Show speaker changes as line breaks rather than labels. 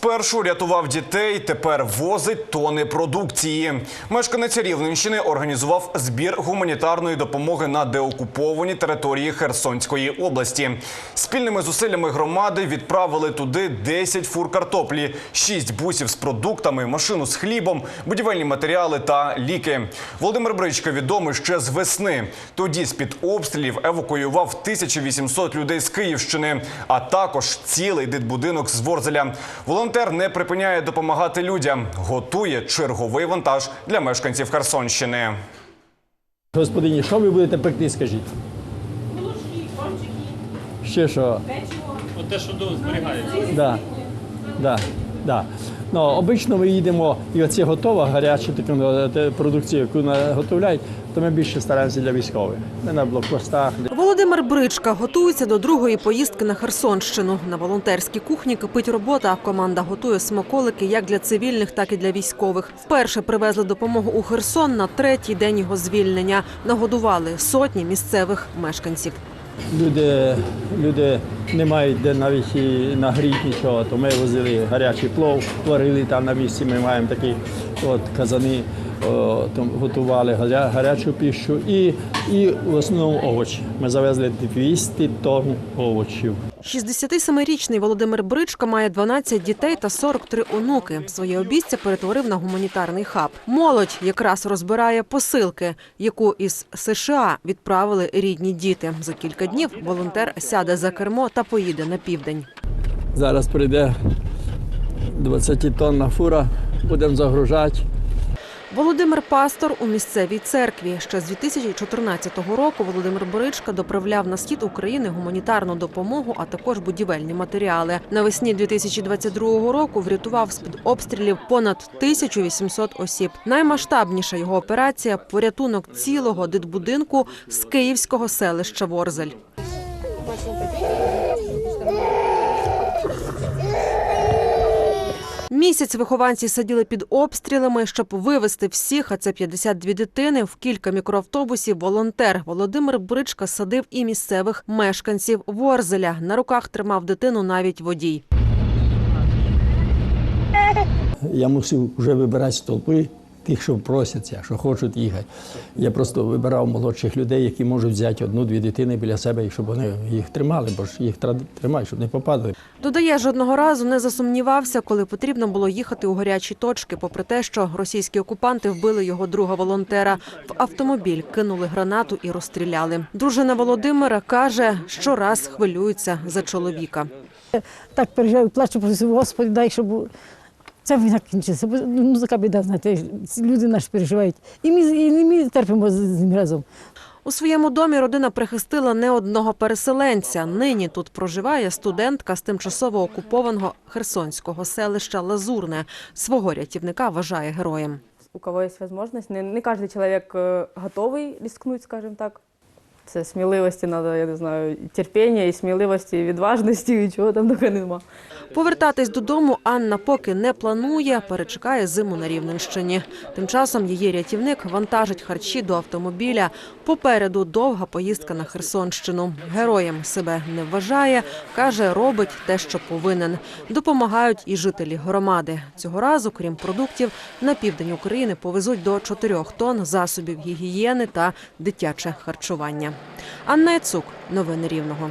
Спершу рятував дітей, тепер возить тони продукції. Мешканець Рівненщини організував збір гуманітарної допомоги на деокуповані території Херсонської області. Спільними зусиллями громади відправили туди 10 фур картоплі, 6 бусів з продуктами, машину з хлібом, будівельні матеріали та ліки. Володимир Бричка відомий ще з весни. Тоді з-під обстрілів евакуював 1800 людей з Київщини, а також цілий дитбудинок з Ворзеля. Волонтер не припиняє допомагати людям, готує черговий вантаж для мешканців Херсонщини.
Господині, що ви будете пекти, скажіть? Ще що?
От те, що до зберігається.
Да. Да. Да. Ну, обично ми їдемо, і оце готова, гаряча така ну, продукція, яку наготовляють, то ми більше стараємося для військових. Не на блокпостах.
Володимир Бричка готується до другої поїздки на Херсонщину. На волонтерській кухні кипить робота. Команда готує смаколики як для цивільних, так і для військових. Вперше привезли допомогу у Херсон на третій день його звільнення. Нагодували сотні місцевих мешканців.
Люди, люди не мають де навіть і нагріти нічого, то ми возили гарячий плов, варили там на місці. Ми маємо такі от казани, там готували гаря- гарячу піщу і, і в основному овочі. Ми завезли 200 тонн овочів.
67-річний Володимир Бричка має 12 дітей та 43 онуки. Своє обійстя перетворив на гуманітарний хаб. Молодь якраз розбирає посилки, яку із США відправили рідні діти. За кілька днів волонтер сяде за кермо та поїде на південь.
Зараз прийде 20-тонна фура, будемо загружати.
Володимир Пастор у місцевій церкві. Ще з 2014 року Володимир Боричка доправляв на схід України гуманітарну допомогу, а також будівельні матеріали. Навесні 2022 року врятував з під обстрілів понад 1800 осіб. Наймасштабніша його операція порятунок цілого дитбудинку з київського селища Ворзель. Місяць вихованці сиділи під обстрілами, щоб вивезти всіх, а це 52 дитини, в кілька мікроавтобусів волонтер Володимир Бричка садив і місцевих мешканців Ворзеля. На руках тримав дитину навіть водій.
Я мусив вже вибирати з толпи тих, що просяться, що хочуть їхати. Я просто вибирав молодших людей, які можуть взяти одну-дві дитини біля себе, і щоб вони їх тримали, бо ж їх тримати, щоб не попадали.
Додає, жодного разу не засумнівався, коли потрібно було їхати у гарячі точки, попри те, що російські окупанти вбили його друга волонтера. В автомобіль кинули гранату і розстріляли. Дружина Володимира каже, щораз хвилюється за чоловіка.
так переживаю, плачу, просив, Господи, дай, щоб ця війна кінчилася. Бо ну, така біда, знаєте, ці люди наші переживають. І ми, і ми терпимо з, з ним разом.
У своєму домі родина прихистила не одного переселенця. Нині тут проживає студентка з тимчасово окупованого херсонського селища Лазурне. Свого рятівника вважає героєм.
у кого есть возможность. Не, не каждый человек э, готовый рискнуть, скажем так. Це сміливості треба, я не знаю, і терпіння, і сміливості, і відважності, і чого там таке нема.
Повертатись додому Анна поки не планує, перечекає зиму на Рівненщині. Тим часом її рятівник вантажить харчі до автомобіля. Попереду довга поїздка на Херсонщину. Героєм себе не вважає, каже, робить те, що повинен. Допомагають і жителі громади. Цього разу, крім продуктів, на південь України повезуть до 4 тонн засобів гігієни та дитяче харчування. Анна Яцук, новини Рівного.